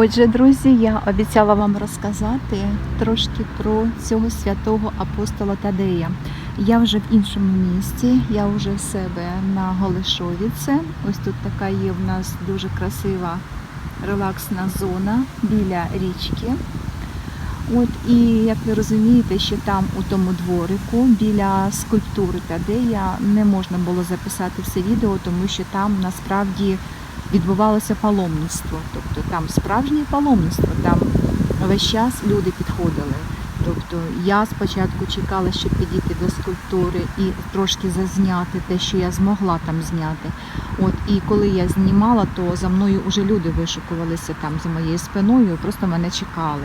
Отже, друзі, я обіцяла вам розказати трошки про цього святого апостола Тадея. Я вже в іншому місті, я вже в себе на Голишовіце. Ось тут така є в нас дуже красива релаксна зона біля річки. От і як ви розумієте, що там у тому дворику біля скульптури Тадея не можна було записати все відео, тому що там насправді відбувалося паломництво. Тобто там справжнє паломництво, там весь час люди підходили. Тобто я спочатку чекала, щоб підійти до скульптури і трошки зазняти те, що я змогла там зняти. От і коли я знімала, то за мною вже люди вишукувалися там за моєю спиною, просто мене чекали.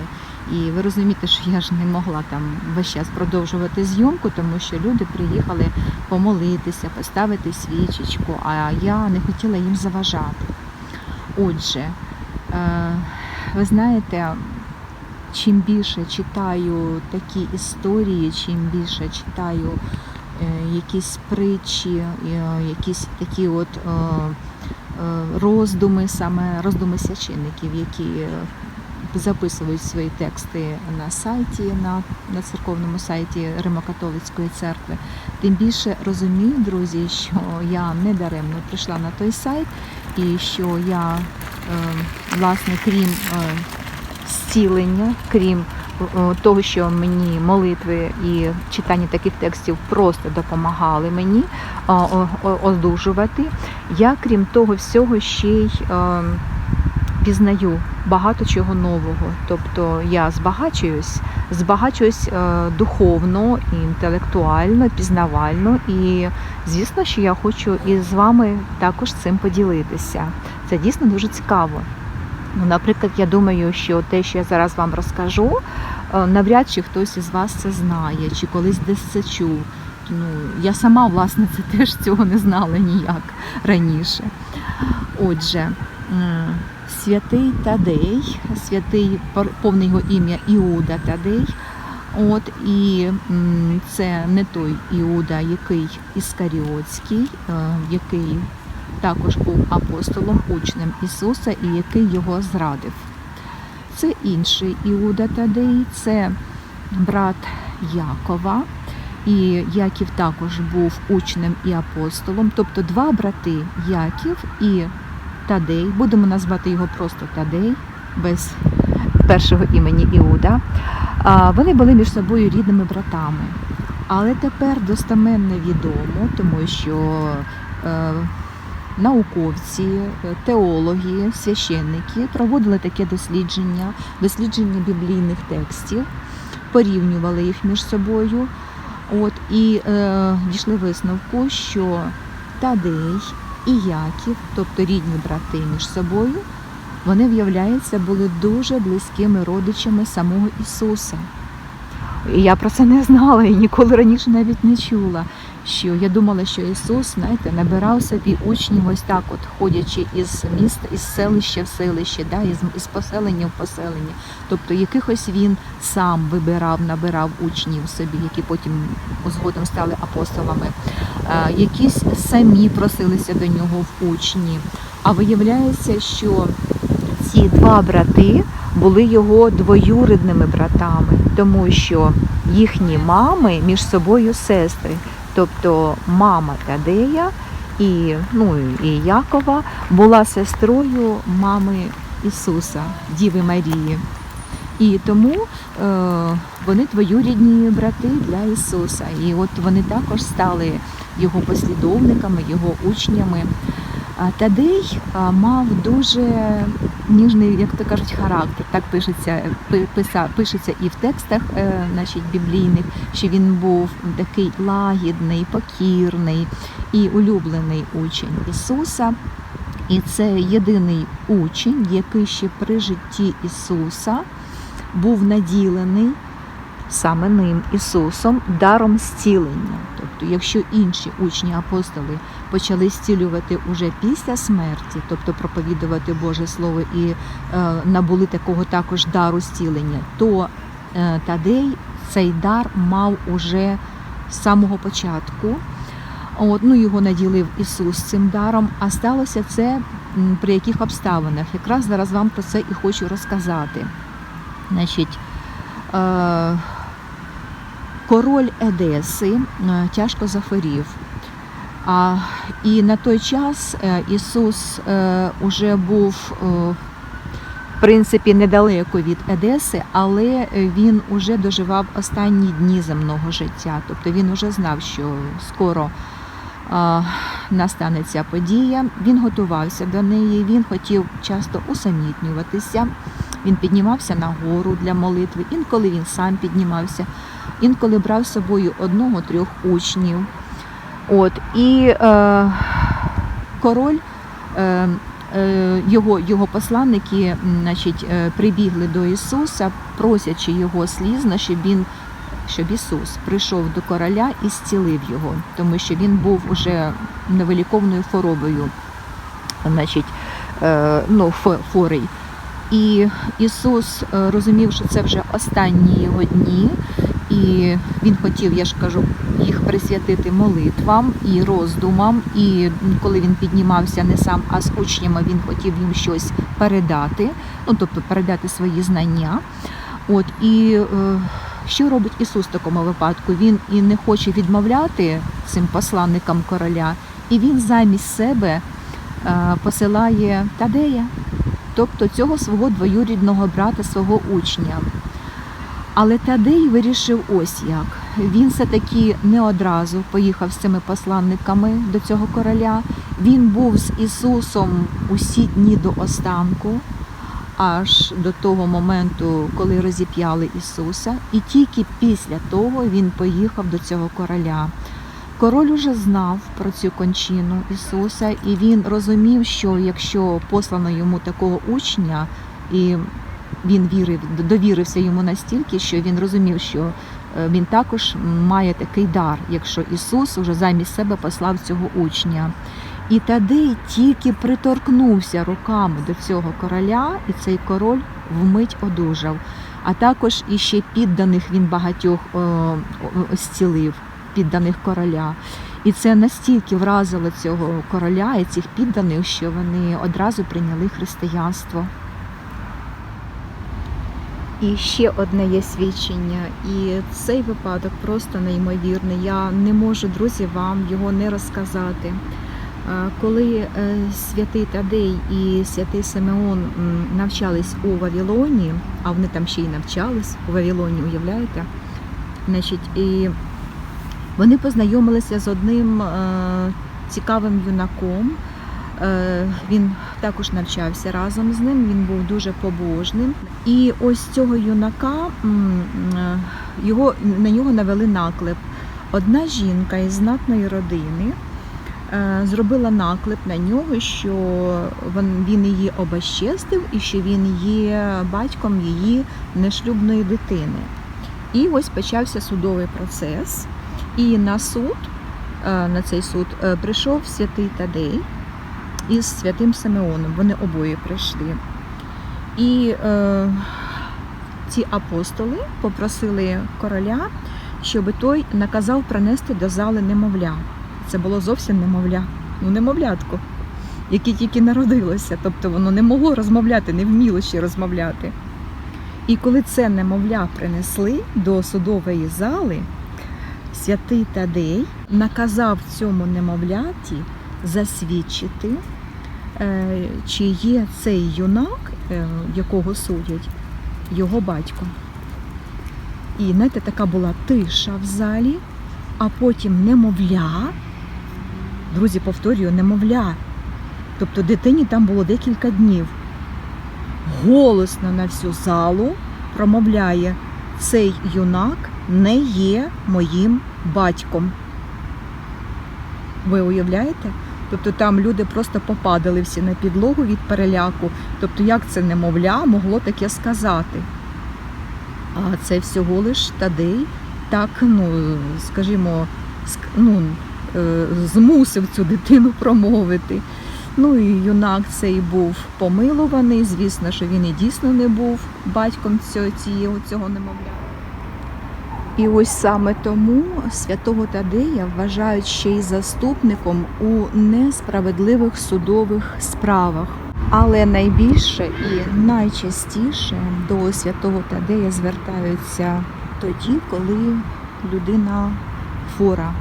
І ви розумієте, що я ж не могла там весь час продовжувати зйомку, тому що люди приїхали помолитися, поставити свічечку, а я не хотіла їм заважати. Отже, е, ви знаєте, чим більше читаю такі історії, чим більше читаю е, якісь притчі, е, якісь такі от роздуми, саме роздуми священників, які записують свої тексти на сайті, на, на церковному сайті Римокатолицької церкви, тим більше розумію, друзі, що я не даремно прийшла на той сайт, і що я, е, власне, крім е, зцілення, крім е, того, що мені молитви і читання таких текстів просто допомагали мені одужувати. Я, крім того всього, ще й пізнаю багато чого нового. Тобто я збагачуюсь, збагачуюсь е, духовно, інтелектуально, пізнавально. І звісно, що я хочу із вами також цим поділитися. Це дійсно дуже цікаво. Ну, наприклад, я думаю, що те, що я зараз вам розкажу, е, навряд чи хтось із вас це знає, чи колись десь це чув. Ну, я сама, власне, це теж цього не знала ніяк раніше. Отже, святий Тадей, святий повне його ім'я Іуда Тадей. От і це не той Іуда, який іскаріотський, е, який також був апостолом, учнем Ісуса і який його зрадив. Це інший Іуда Тадей, це брат Якова. І Яків також був учнем і апостолом, тобто два брати Яків і Тадей, будемо назвати його просто Тадей, без першого імені Іуда. Вони були між собою рідними братами. Але тепер достеменно відомо, тому що е, науковці, е, теологи, священники проводили таке дослідження, дослідження біблійних текстів, порівнювали їх між собою. От, і е, дійшли висновку, що Тадей і Яків, тобто рідні брати між собою, вони, виявляється, були дуже близькими родичами самого Ісуса. І я про це не знала і ніколи раніше навіть не чула. Що я думала, що Ісус, знаєте, набирав собі учнів ось так, от ходячи із міста, із селища в селище, да, із, із поселення в поселення. Тобто якихось він сам вибирав, набирав учнів собі, які потім згодом стали апостолами. А, якісь самі просилися до нього в учні. А виявляється, що ці два брати були його двоюрідними братами, тому що їхні мами між собою сестри. Тобто мама Тадея і, ну, і Якова була сестрою мами Ісуса, Діви Марії. І тому е, вони двоюрідні брати для Ісуса. І от вони також стали його послідовниками, його учнями. Тадей мав дуже ніжний, як то кажуть, характер. Так пишеться, писа- пишеться і в текстах е, значить, біблійних, що він був такий лагідний, покірний і улюблений учень Ісуса. І це єдиний учень, який ще при житті Ісуса був наділений саме ним Ісусом даром зцілення. Тобто, якщо інші учні апостоли почали зцілювати уже після смерті, тобто проповідувати Боже Слово і е, набули такого також дару зцілення, то е, Тадей цей дар мав уже з самого початку. От, ну, його наділив Ісус цим даром, а сталося це при яких обставинах. Якраз зараз вам про це і хочу розказати. Значить, е, король Едеси тяжко захворів. І на той час е, Ісус е, уже був е, в принципі недалеко від Едеси, але він уже доживав останні дні земного життя. Тобто він уже знав, що скоро настане ця подія. Він готувався до неї, він хотів часто усамітнюватися. Він піднімався на гору для молитви. Інколи він сам піднімався, інколи брав з собою одного-трьох учнів. От, і е, король, е, е, його, його посланники значить, е, прибігли до Ісуса, просячи його слізно, щоб він щоб Ісус прийшов до короля і зцілив його, тому що він був уже невиліковною хворобою, значить, е, ну, фо- хворий. І Ісус е, розумів, що це вже останні його дні, і Він хотів, я ж кажу, їх присвятити молитвам і роздумам. І коли він піднімався не сам, а з учнями, він хотів їм щось передати, ну тобто передати свої знання. От і е, що робить Ісус в такому випадку? Він і не хоче відмовляти цим посланникам короля, і він замість себе е, посилає Тадея, тобто цього свого двоюрідного брата, свого учня. Але Тадей вирішив ось як. Він все-таки не одразу поїхав з цими посланниками до цього короля. Він був з Ісусом усі дні до останку, аж до того моменту, коли розіп'яли Ісуса. І тільки після того він поїхав до цього короля. Король уже знав про цю кончину Ісуса, і він розумів, що якщо послано йому такого учня, і він вірив, довірився йому настільки, що він розумів, що е, він також має такий дар, якщо Ісус уже замість себе послав цього учня. І Тадей тільки приторкнувся руками до цього короля, і цей король вмить одужав. А також іще підданих він багатьох е, зцілив, підданих короля. І це настільки вразило цього короля і цих підданих, що вони одразу прийняли християнство. І ще одне є свідчення, і цей випадок просто неймовірний. Я не можу, друзі, вам його не розказати. Е, Коли е, святий Тадей і святий Симеон навчались у Вавилоні, а вони там ще й навчались у Вавилоні, уявляєте? Значить, і вони познайомилися з одним е, цікавим юнаком. Він також навчався разом з ним, він був дуже побожним. І ось цього юнака е, його, на нього навели наклеп. Одна жінка із знатної родини е, зробила наклеп на нього, що він, її обещестив і що він є батьком її нешлюбної дитини. І ось почався судовий процес. І на суд, е, на цей суд прийшов святий Тадей із святим Симеоном. Вони обоє прийшли. І е, ці апостоли попросили короля, щоб той наказав принести до зали немовля. Це було зовсім немовля, ну немовлятко, яке тільки народилося, тобто воно не могло розмовляти, не вміло ще розмовляти. І коли це немовля принесли до судової зали, святий Тадей наказав цьому немовляті засвідчити, е, чи є цей юнак, е, якого судять, його батьком. І знаєте, така була тиша в залі, а потім немовля, друзі, повторюю, немовля. Тобто дитині там було декілька днів. Голосно на всю залу промовляє, цей юнак не є моїм батьком. Ви уявляєте? Тобто там люди просто попадали всі на підлогу від переляку. Тобто, як це немовля могло таке сказати? А це всього лиш Тадей так, ну, скажімо, ск- ну, е, змусив цю дитину промовити. Ну і юнак цей був помилуваний. Звісно, що він і дійсно не був батьком цього, цього немовля. І ось саме тому святого Тадея вважають ще й заступником у несправедливих судових справах. Але найбільше і найчастіше до святого Тадея звертаються тоді, коли людина хвора,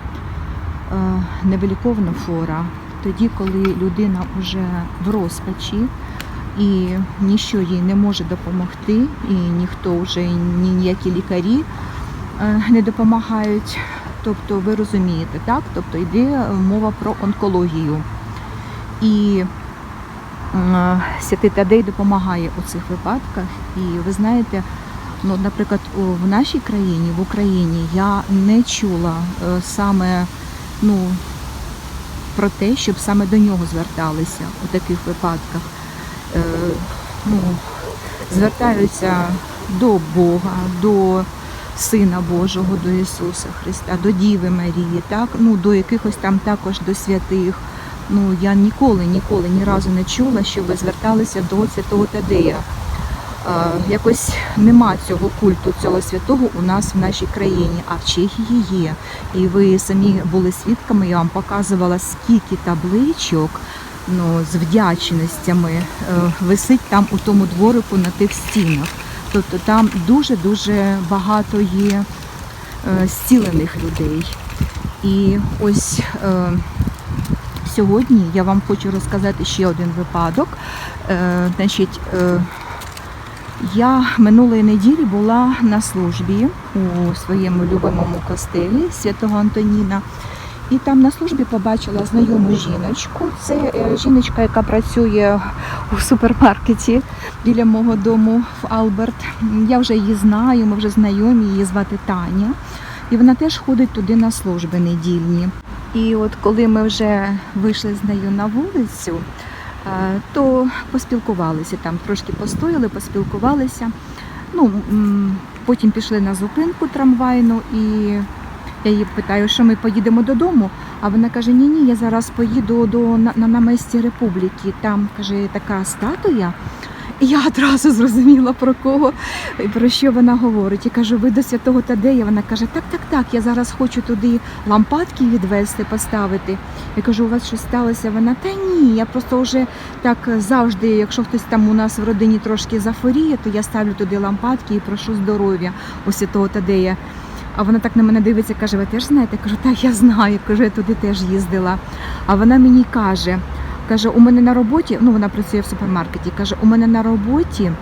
е, невиліковна хвора, тоді, коли людина вже в розпачі і ніщо їй не може допомогти, і ніхто вже ні- ніякі лікарі не допомагають. Тобто, ви розумієте, так? Тобто йде мова про онкологію. І е, Святий Тадей допомагає у цих випадках. І ви знаєте, ну, наприклад, в нашій країні, в Україні, я не чула е, саме ну, про те, щоб саме до нього зверталися у таких випадках. Е, ну, звертаються до Бога, до Сина Божого, до Ісуса Христа, до Діви Марії, так? ну, до якихось там також до святих. Ну, я ніколи, ніколи ні разу не чула, що ви зверталися до святого Тадея. Е, якось нема цього культу, цього святого у нас в нашій країні, а в Чехії є. І ви самі були свідками, я вам показувала, скільки табличок ну, з вдячностями е, висить там у тому дворику на тих стінах. Тобто там дуже-дуже багато є е, зцілених людей. І ось е, сьогодні я вам хочу розказати ще один випадок. Е, значить, я минулої неділі була на службі у своєму любимому костелі святого Антоніна. І там на службі побачила знайому жіночку. Це е, жіночка, яка працює у супермаркеті біля мого дому в Алберт. Я вже її знаю, ми вже знайомі, її звати Таня. І вона теж ходить туди на служби недільні. І от коли ми вже вийшли з нею на вулицю, е, то поспілкувалися там, трошки постояли, поспілкувалися. Ну, потім пішли на зупинку трамвайну і я її питаю, що ми поїдемо додому. А вона каже: Ні, ні, я зараз поїду до на, на наместі Республіки. Там каже така статуя. І я одразу зрозуміла про кого і про що вона говорить. І кажу, ви до святого Тадея. Вона каже, так, так, так, я зараз хочу туди лампадки відвести, поставити. Я кажу, у вас щось сталося? Вона та ні, я просто вже так завжди, якщо хтось там у нас в родині трошки зафоріє, то я ставлю туди лампадки і прошу здоров'я у святого Тадея. А вона так на мене дивиться, каже, ви теж знаєте? Я кажу, так, я знаю, кажу, я туди теж їздила. А вона мені каже, каже, у мене на роботі, ну вона працює в супермаркеті, каже, у мене на роботі,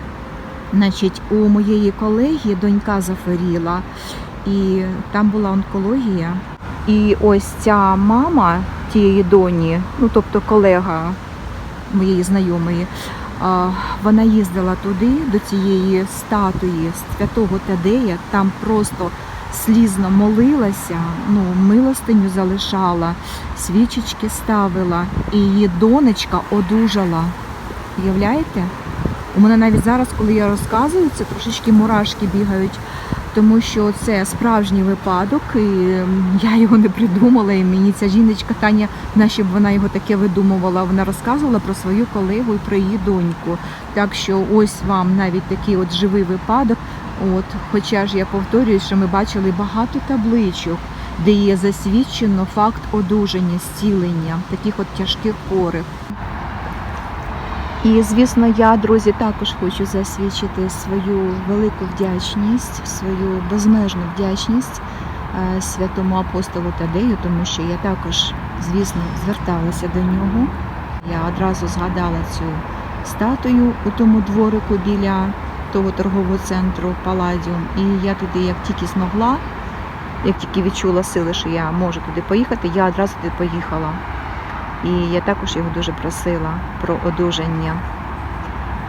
значить, у моєї колеги донька захворіла, і там була онкологія. І ось ця мама тієї доні, ну тобто колега моєї знайомої, вона їздила туди, до цієї статуї святого Тадея, там просто слізно молилася, ну, милостиню залишала, свічечки ставила, і її донечка одужала. Уявляєте? У мене навіть зараз, коли я розказую, це трошечки мурашки бігають, тому що це справжній випадок, і я його не придумала. І мені ця жіночка Таня, наче б вона його таке видумувала. Вона розказувала про свою колегу і про її доньку. Так що ось вам навіть такий от живий випадок. От, хоча ж я повторюю, що ми бачили багато табличок, де є засвідчено факт одужання, зцілення таких от тяжких хворих. І, звісно, я, друзі, також хочу засвідчити свою велику вдячність, свою безмежну вдячність е, святому апостолу Тадею, тому що я також, звісно, зверталася до нього. Я одразу згадала цю статую у тому дворику біля того торгового центру Паладіум. І я туди, як тільки змогла, як тільки відчула сили, що я можу туди поїхати, я одразу туди поїхала. І я також його дуже просила про одужання.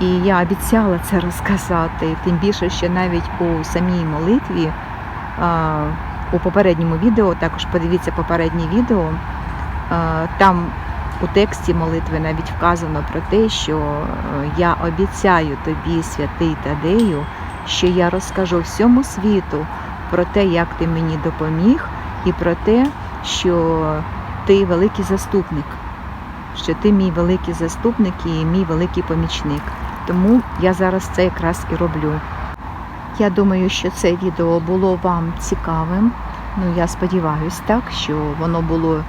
І я обіцяла це розказати. Тим більше, що навіть у самій молитві, у попередньому відео, також подивіться попереднє відео, там у тексті молитви навіть вказано про те, що е, я обіцяю тобі, святий Тадею, що я розкажу всьому світу про те, як ти мені допоміг, і про те, що ти великий заступник, що ти мій великий заступник і мій великий помічник. Тому я зараз це якраз і роблю. Я думаю, що це відео було вам цікавим. Ну, я сподіваюся так, що воно було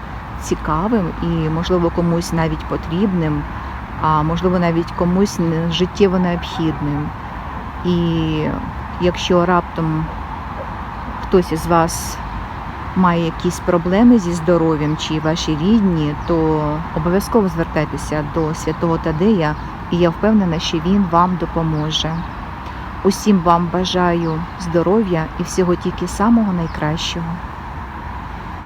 цікавим і, можливо, комусь навіть потрібним, а можливо, навіть комусь життєво необхідним. І якщо раптом хтось із вас має якісь проблеми зі здоров'ям чи ваші рідні, то обов'язково звертайтеся до святого Тадея, і я впевнена, що він вам допоможе. Усім вам бажаю здоров'я і всього тільки самого найкращого.